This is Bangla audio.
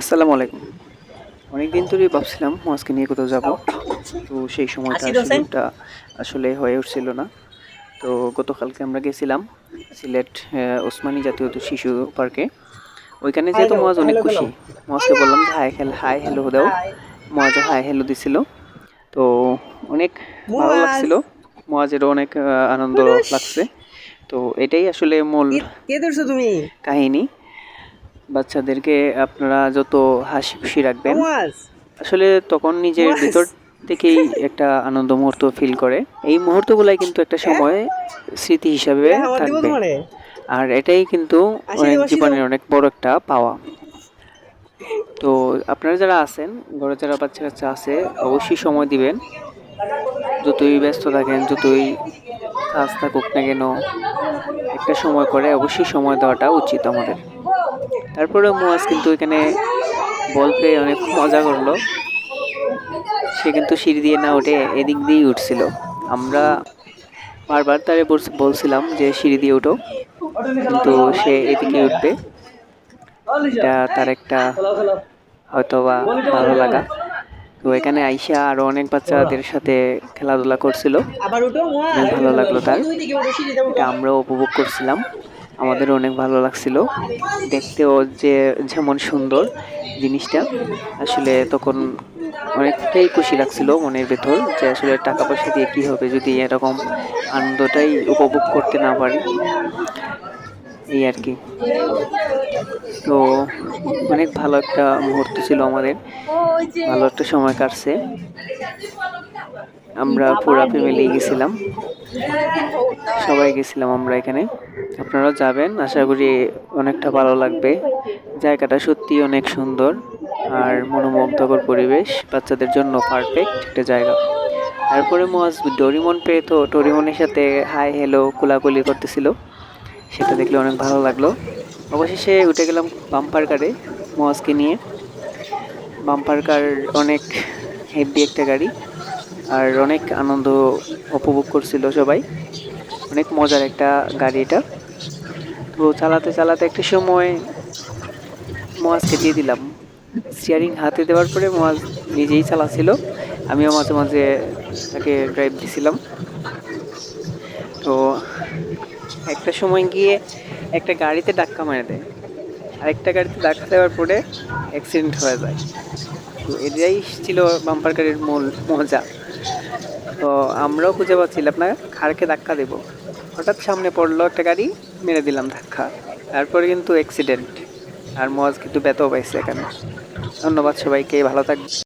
আসসালামু আলাইকুম। অনেকদিন ধরেই ভাবছিলাম মাছকে নিয়ে কোথাও যাব। তো সেই সময়টা সুযোগটা আসলে হয়ে উঠছিল না। তো গতকালকে আমরা গেছিলাম সিলেট ওসমানী জাতীয় শিশু পার্কে। ওইখানে যেহেতু মজ অনেক খুশি। মজকে বললাম যে হাই হেল হাই হ্যালো দাও মজও হাই হ্যালো দিছিল। তো অনেক ভালো লাগছিল। মজেরও অনেক আনন্দ লাগছে। তো এটাই আসলে মূল কাহিনী। বাচ্চাদেরকে আপনারা যত হাসি খুশি রাখবেন আসলে তখন নিজের ভিতর থেকেই একটা আনন্দ মুহূর্ত ফিল করে। এই মুহূর্তগুলাই কিন্তু একটা সময় স্মৃতি হিসাবে থাকবে। আর এটাই কিন্তু অনেক জীবনের অনেক বড় একটা পাওয়া। তো আপনারা যারা আছেন ঘরে যারা বাচ্চা কাচ্চা আছে অবশ্যই সময় দিবেন। যতই ব্যস্ত থাকেন যতই কাজ থাকুক না কেন একটা সময় করে অবশ্যই সময় দেওয়াটা উচিত আমাদের। তারপরে মুয়াজ কিন্তু এখানে বল পেয়ে অনেক মজা করল। সে কিন্তু সিঁড়ি দিয়ে না উঠে এদিক দিয়েই উঠছিল। আমরা বারবার তারে বলছিলাম যে সিঁড়ি দিয়ে উঠো কিন্তু সে এদিকে উঠবে। এটা তার একটা হয়তো বা ভালো লাগা। তো এখানে আইসা আরও অনেক বাচ্চাদের সাথে খেলাধুলা করছিল। ভালো লাগল তার। এটা আমরাও উপভোগ করছিলাম। আমাদেরও অনেক ভালো লাগছিল। দেখতেও যে যেমন সুন্দর জিনিসটা, আসলে তখন অনেকটাই খুশি লাগছিল মনের ভেতর যে আসলে টাকা পয়সা দিয়ে কী হবে যদি এরকম আনন্দটাই উপভোগ করতে না পারি। এই আর কি। তো অনেক ভালো একটা মুহূর্ত ছিল আমাদের। ভালো একটা সময় কাটছে। আমরা পুরা ফ্যামিলি গেছিলাম। সবাই গেছিলাম আমরা এখানে। আপনারাও যাবেন আশা করি অনেকটা ভালো লাগবে। জায়গাটা সত্যি অনেক সুন্দর আর মনোমুগ্ধকর পরিবেশ বাচ্চাদের জন্য পারফেক্ট একটা জায়গা। তারপরে মজ ডরিমন পেয়ে তো ডরিমনের সাথে হাই হ্যালো কোলাকুলি করতেছিল। সেটা দেখলে অনেক ভালো লাগল। অবশেষে উঠে গেলাম বাম্পার কারে মোয়াজকে নিয়ে। বাম্পার কার অনেক হেভি একটা গাড়ি। আর অনেক আনন্দ উপভোগ করছিল সবাই। অনেক মজার একটা গাড়ি এটা। তো চালাতে চালাতে একটা সময় মোয়াজকে দিয়ে দিলাম। স্টিয়ারিং হাতে দেওয়ার পরে মোয়াজ নিজেই চালাচ্ছিল। আমিও মাঝে মাঝে তাকে ড্রাইভ দিছিলাম। তো একটা সময় গিয়ে একটা গাড়িতে ধাক্কা মেরে দেয়। আরেকটা গাড়িতে ধাক্কা দেওয়ার পরে অ্যাক্সিডেন্ট হয়ে যায়। তো এটাই ছিল বাম্পার গাড়ির মূল মজা। তো আমরাও খুঁজে পাচ্ছিলাম আপনার খাড়কে ধাক্কা দেব। হঠাৎ সামনে পড়ল একটা গাড়ি, মেরে দিলাম ধাক্কা। তারপরে কিন্তু অ্যাক্সিডেন্ট আর মজ কিন্তু ব্যথাও পাইছে এখানে। ধন্যবাদ সবাইকে, ভালো থাকবে